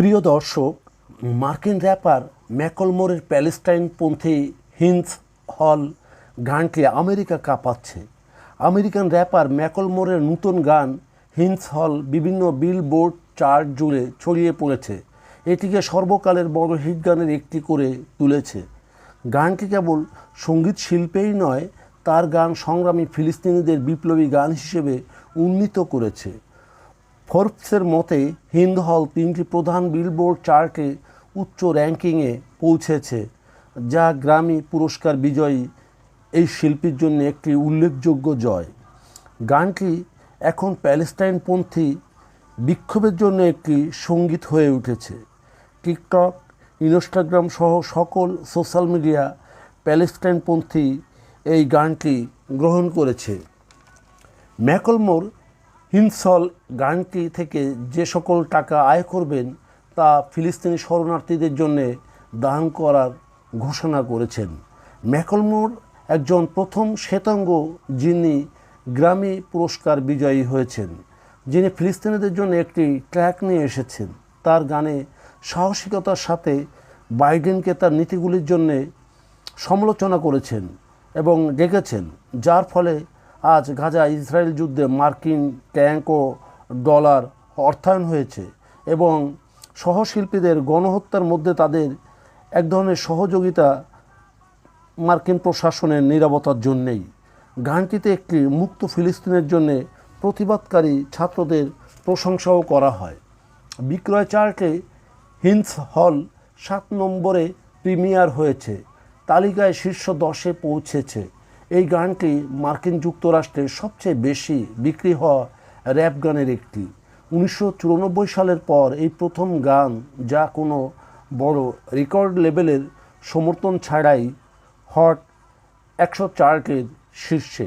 প্রিয় দর্শক, মার্কিন র্যাপার ম্যাকলমোরের প্যালেস্টাইনপন্থী হিন্স হল গানটি আমেরিকা কাঁপাচ্ছে। আমেরিকান র্যাপার ম্যাকলমোরের নতুন গান হিন্স হল বিভিন্ন বিলবোর্ড চার্ট জুড়ে ছড়িয়ে পড়েছে। এটিকে সর্বকালের বড় হিট গানের একটি করে তুলেছে। গানটি কেবল সংগীত শিল্পেই নয়, তার গান সংগ্রামী ফিলিস্তিনিদের বিপ্লবী গান হিসেবে উন্নীত করেছে। ফোর্বসের মতে, হিন্দ হল তিনটি প্রধান বিলবোর্ড চার্টে উচ্চ র্যাঙ্কিংয়ে পৌঁছেছে, যা গ্রামী পুরস্কার বিজয়ী এই শিল্পীর জন্য একটি উল্লেখযোগ্য জয়। গানটি এখন প্যালেস্টাইনপন্থী বিক্ষোভের জন্য একটি সংগীত হয়ে উঠেছে। টিকটক, ইনস্টাগ্রাম সহ সকল সোশ্যাল মিডিয়া প্যালেস্টাইনপন্থী এই গানটি গ্রহণ করেছে। ম্যাকলমোর হিমসল গানটি থেকে যে সকল টাকা আয় করবেন, তা ফিলিস্তিনি শরণার্থীদের জন্য দান করার ঘোষণা করেছেন। ম্যাকলমোর একজন প্রথম শ্বেতাঙ্গ যিনি গ্রামী পুরস্কার বিজয়ী হয়েছেন, যিনি ফিলিস্তিনিদের জন্য একটি ট্র্যাক নিয়ে এসেছেন। তার গানে সাহসিকতার সাথে বাইডেনকে তার নীতিগুলির জন্যে সমালোচনা করেছেন এবং ডেকেছেন, যার ফলে আজ গাজা ইসরায়েল যুদ্ধে মার্কিন ট্যাঙ্ক ও ডলার অর্থায়ন হয়েছে এবং সহশিল্পীদের গণহত্যার মধ্যে তাদের এক ধরনের সহযোগিতা মার্কিন প্রশাসনের নিরাপত্তার জন্যেই। গানটিতে একটি মুক্ত ফিলিস্তিনের জন্যে প্রতিবাদকারী ছাত্রদের প্রশংসাও করা হয়। বিক্রয় চার্টে হিন্স হল সাত নম্বরে প্রিমিয়ার হয়েছে, তালিকায় শীর্ষ দশে পৌঁছেছে। এই গানটি মার্কিন যুক্তরাষ্ট্রে সবচেয়ে বেশি বিক্রি হওয়া র্যাপ গানের একটি। উনিশশো চুরানব্বই সালের পর এই প্রথম গান যা কোনো বড় রেকর্ড লেভেলের সমর্থন ছাড়াই হট একশো চার্টের শীর্ষে।